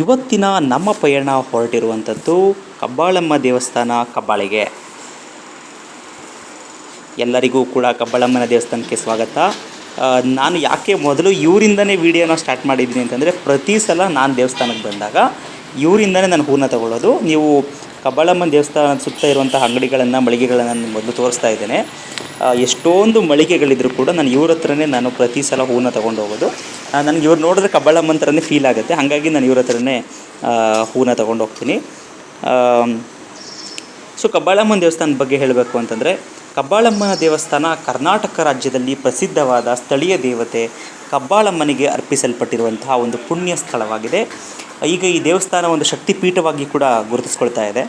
ಇವತ್ತಿನ ನಮ್ಮ ಪಯಣ ಹೊರಟಿರುವಂಥದ್ದು ಕಬ್ಬಾಳಮ್ಮ ದೇವಸ್ಥಾನ ಕಬ್ಬಾಳಿಗೆ. ಎಲ್ಲರಿಗೂ ಕೂಡ ಕಬ್ಬಾಳಮ್ಮನ ದೇವಸ್ಥಾನಕ್ಕೆ ಸ್ವಾಗತ. ನಾನು ಯಾಕೆ ಮೊದಲು ಇವರಿಂದನೇ ವೀಡಿಯೋನ ಸ್ಟಾರ್ಟ್ ಮಾಡಿದ್ದೀನಿ ಅಂತಂದರೆ ಪ್ರತಿ ಸಲ ನಾನು ದೇವಸ್ಥಾನಕ್ಕೆ ಬಂದಾಗ ಇವರಿಂದನೇ ನಾನು ಹೂವನ್ನ ತಗೊಳ್ಳೋದು. ನೀವು ಕಬ್ಬಾಳಮ್ಮನ ದೇವಸ್ಥಾನದ ಸುತ್ತ ಇರುವಂಥ ಅಂಗಡಿಗಳನ್ನು, ಮಳಿಗೆಗಳನ್ನು ನಾನು ಮೊದಲು ತೋರಿಸ್ತಾ ಇದ್ದೇನೆ. ಎಷ್ಟೊಂದು ಮಳಿಗೆಗಳಿದ್ರು ಕೂಡ ನಾನು ಇವ್ರ ಹತ್ರನೇ ನಾನು ಪ್ರತಿ ಸಲ ಹೂವನ್ನ ತೊಗೊಂಡು ಹೋಗೋದು ನನಗೆ ಇವ್ರು ನೋಡಿದ್ರೆ ಕಬ್ಬಾಳಮ್ಮನ ಥರನೇ ಫೀಲ್ ಆಗುತ್ತೆ. ಹಾಗಾಗಿ ನಾನು ಇವ್ರ ಹತ್ರನೇ ಹೂವನ್ನ ತೊಗೊಂಡು ಹೋಗ್ತೀನಿ ಸೊ ಕಬ್ಬಾಳಮ್ಮನ ದೇವಸ್ಥಾನದ ಬಗ್ಗೆ ಹೇಳಬೇಕು ಅಂತಂದರೆ ಕಬ್ಬಾಳಮ್ಮನ ದೇವಸ್ಥಾನ ಕರ್ನಾಟಕ ರಾಜ್ಯದಲ್ಲಿ ಪ್ರಸಿದ್ಧವಾದ ಸ್ಥಳೀಯ ದೇವತೆ ಕಬ್ಬಾಳಮ್ಮನಿಗೆ ಅರ್ಪಿಸಲ್ಪಟ್ಟಿರುವಂತಹ ಒಂದು ಪುಣ್ಯ ಸ್ಥಳವಾಗಿದೆ. ಈಗ ಈ ದೇವಸ್ಥಾನ ಒಂದು ಶಕ್ತಿಪೀಠವಾಗಿ ಕೂಡ ಗುರುತಿಸ್ಕೊಳ್ತಾ ಇದೆ.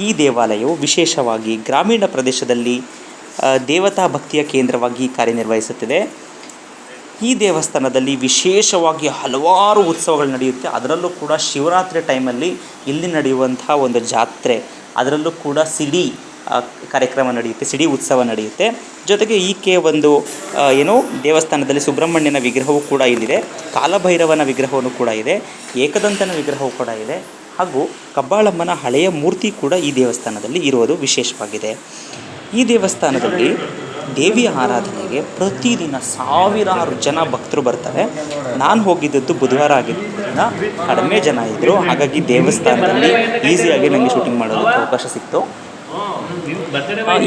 ಈ ದೇವಾಲಯವು ವಿಶೇಷವಾಗಿ ಗ್ರಾಮೀಣ ಪ್ರದೇಶದಲ್ಲಿ ದೇವತಾ ಭಕ್ತಿಯ ಕೇಂದ್ರವಾಗಿ ಕಾರ್ಯನಿರ್ವಹಿಸುತ್ತಿದೆ. ಈ ದೇವಸ್ಥಾನದಲ್ಲಿ ವಿಶೇಷವಾಗಿ ಹಲವಾರು ಉತ್ಸವಗಳು ನಡೆಯುತ್ತೆ. ಅದರಲ್ಲೂ ಕೂಡ ಶಿವರಾತ್ರಿ ಟೈಮಲ್ಲಿ ಇಲ್ಲಿ ನಡೆಯುವಂತಹ ಒಂದು ಜಾತ್ರೆ, ಅದರಲ್ಲೂ ಕೂಡ ಸಿಡಿ ಕಾರ್ಯಕ್ರಮ ನಡೆಯುತ್ತೆ, ಸಿಡಿ ಉತ್ಸವ ನಡೆಯುತ್ತೆ. ಜೊತೆಗೆ ಈಕೆ ಒಂದು ಏನು, ದೇವಸ್ಥಾನದಲ್ಲಿ ಸುಬ್ರಹ್ಮಣ್ಯನ ವಿಗ್ರಹವೂ ಕೂಡ ಇಲ್ಲಿದೆ. ಕಾಲಭೈರವನ ವಿಗ್ರಹವನ್ನು ಕೂಡ ಇದೆ. ಏಕದಂತನ ವಿಗ್ರಹವೂ ಕೂಡ ಇದೆ. ಹಾಗೂ ಕಬ್ಬಾಳಮ್ಮನ ಹಳೆಯ ಮೂರ್ತಿ ಕೂಡ ಈ ದೇವಸ್ಥಾನದಲ್ಲಿ ಇರುವುದು ವಿಶೇಷವಾಗಿದೆ. ಈ ದೇವಸ್ಥಾನದಲ್ಲಿ ದೇವಿಯ ಆರಾಧನೆಗೆ ಪ್ರತಿದಿನ ಸಾವಿರಾರು ಜನ ಭಕ್ತರು ಬರ್ತಾರೆ. ನಾನು ಹೋಗಿದ್ದದ್ದು ಬುಧವಾರ ಆಗಿದ್ದರಿಂದ ಕಡಿಮೆ ಜನ ಇದ್ದರು ಹಾಗಾಗಿ ದೇವಸ್ಥಾನದಲ್ಲಿ ಈಸಿಯಾಗಿ ನನಗೆ ಶೂಟಿಂಗ್ ಮಾಡೋದಕ್ಕೆ ಅವಕಾಶ ಸಿಕ್ತು.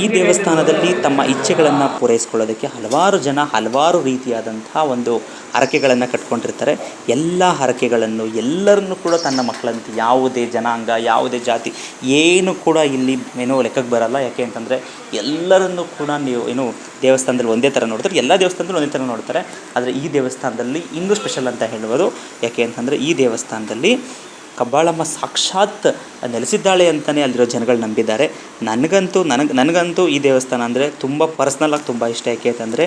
ಈ ದೇವಸ್ಥಾನದಲ್ಲಿ ತಮ್ಮ ಇಚ್ಛೆಗಳನ್ನು ಪೂರೈಸ್ಕೊಳ್ಳೋದಕ್ಕೆ ಹಲವಾರು ಜನ ಹಲವಾರು ರೀತಿಯಾದಂತಹ ಒಂದು ಹರಕೆಗಳನ್ನು ಕಟ್ಕೊಂಡಿರ್ತಾರೆ. ಎಲ್ಲ ಹರಕೆಗಳನ್ನು ಎಲ್ಲರನ್ನು ಕೂಡ ತನ್ನ ಮಕ್ಕಳಂತೆ, ಯಾವುದೇ ಜನಾಂಗ, ಯಾವುದೇ ಜಾತಿ, ಏನು ಕೂಡ ಇಲ್ಲಿ ಏನೋ ಲೆಕ್ಕಕ್ಕೆ ಬರಲ್ಲ. ಯಾಕೆ ಅಂತಂದರೆ ಎಲ್ಲರನ್ನು ಕೂಡ ನೀವು ಏನು ದೇವಸ್ಥಾನದಲ್ಲಿ ಒಂದೇ ಥರ ನೋಡ್ತಾರೆ. ಎಲ್ಲ ದೇವಸ್ಥಾನದಲ್ಲಿ ಒಂದೇ ಥರ ನೋಡ್ತಾರೆ. ಆದರೆ ಈ ದೇವಸ್ಥಾನದಲ್ಲಿ ಇನ್ನೂ ಸ್ಪೆಷಲ್ ಅಂತ ಹೇಳುವುದು ಯಾಕೆ ಅಂತಂದರೆ ಈ ದೇವಸ್ಥಾನದಲ್ಲಿ ಕಬ್ಬಾಳಮ್ಮ ಸಾಕ್ಷಾತ್ ನೆಲೆಸಿದ್ದಾಳೆ ಅಂತಲೇ ಅಲ್ಲಿರೋ ಜನಗಳು ನಂಬಿದ್ದಾರೆ. ನನಗಂತೂ ನನಗೆ, ನನಗಂತೂ ಈ ದೇವಸ್ಥಾನ ಅಂದರೆ ತುಂಬ ಪರ್ಸ್ನಲಾಗಿ ತುಂಬ ಇಷ್ಟ. ಯಾಕೆ ಅಂತಂದರೆ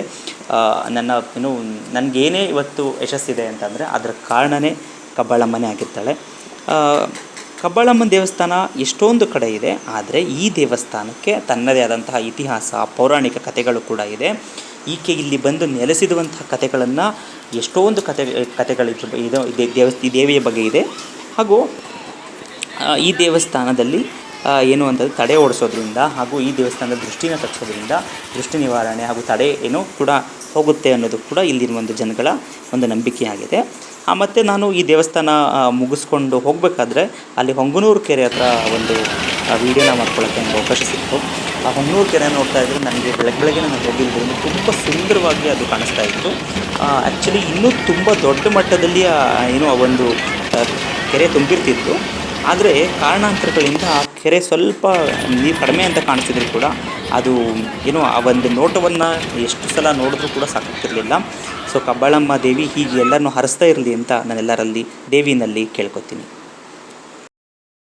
ನನ್ನ ಏನು ನನಗೇನೇ ಇವತ್ತು ಯಶಸ್ಸಿದೆ ಅಂತಂದರೆ ಅದರ ಕಾರಣನೇ ಕಬ್ಬಾಳಮ್ಮನೇ ಆಗಿರ್ತಾಳೆ. ಕಬ್ಬಾಳಮ್ಮನ ದೇವಸ್ಥಾನ ಎಷ್ಟೊಂದು ಕಡೆ ಇದೆ, ಆದರೆ ಈ ದೇವಸ್ಥಾನಕ್ಕೆ ತನ್ನದೇ ಆದಂತಹ ಇತಿಹಾಸ, ಪೌರಾಣಿಕ ಕಥೆಗಳು ಕೂಡ ಇದೆ. ಈಕೆ ಇಲ್ಲಿ ಬಂದು ನೆಲೆಸಿರುವಂತಹ ಕಥೆಗಳನ್ನು ಎಷ್ಟೊಂದು ಕತೆ ಕಥೆಗಳಿದ್ರು ಇದು, ಇದೆ ದೇವಸ್ ಈ ದೇವಿಯ ಬಗ್ಗೆ ಇದೆ. ಹಾಗೂ ಈ ದೇವಸ್ಥಾನದಲ್ಲಿ ಏನು ಅಂತಂದರೆ ತಡೆ ಓಡಿಸೋದ್ರಿಂದ ಹಾಗೂ ಈ ದೇವಸ್ಥಾನದ ದೃಷ್ಟಿನ ತಪ್ಪಿಸೋದ್ರಿಂದ ದೃಷ್ಟಿ ನಿವಾರಣೆ ಹಾಗೂ ತಡೆ ಏನು ಕೂಡ ಹೋಗುತ್ತೆ ಅನ್ನೋದು ಕೂಡ ಇಲ್ಲಿನ ಒಂದು ಜನಗಳ ಒಂದು ನಂಬಿಕೆಯಾಗಿದೆ. ಆ, ಮತ್ತು ನಾನು ಈ ದೇವಸ್ಥಾನ ಮುಗಿಸ್ಕೊಂಡು ಹೋಗಬೇಕಾದ್ರೆ ಅಲ್ಲಿ ಹೊಂಗನೂರು ಕೆರೆ ಹತ್ರ ಒಂದು ವೀಡಿಯೋನ ಮಾಡ್ಕೊಳ್ಳೋಕ್ಕೆ ನನಗೆ ಅವಕಾಶ ಸಿಕ್ತು. ಆ ಹೊಂಗನೂರು ಕೆರೆ ನೋಡ್ತಾ ಇದ್ದರೆ ನನಗೆ ಬೆಳಗ್ಗೆ ಬೆಳಗ್ಗೆ ನಾನು ಹೋಗಿದ್ದರಿಂದ ತುಂಬ ಸುಂದರವಾಗಿ ಅದು ಕಾಣಿಸ್ತಾ ಇತ್ತು. ಆ್ಯಕ್ಚುಲಿ ಇನ್ನೂ ತುಂಬ ದೊಡ್ಡ ಮಟ್ಟದಲ್ಲಿ ಏನು ಆ ಒಂದು ಕೆರೆ ತುಂಬಿರ್ತಿತ್ತು. ಆದರೆ ಕಾರಣಾಂತರಗಳಿಂದ ಆ ಕೆರೆ ಸ್ವಲ್ಪ ನೀರು ಕಡಿಮೆ ಅಂತ ಕಾಣಿಸಿದ್ರು ಕೂಡ. ಅದು ಏನು ಆ ಒಂದು ನೋಟವನ್ನು ಎಷ್ಟು ಸಲ ನೋಡಿದ್ರೂ ಕೂಡ ಸಾಕಾಗ್ತಿರಲಿಲ್ಲ. ಸೊ ಕಬ್ಬಾಳಮ್ಮ ದೇವಿ ಹೀಗೆ ಎಲ್ಲರನ್ನೂ ಹರಿಸ್ತಾ ಇರಲಿ ಅಂತ ನಾನೆಲ್ಲರಲ್ಲಿ ದೇವಿನಲ್ಲಿ ಕೇಳ್ಕೊತೀನಿ.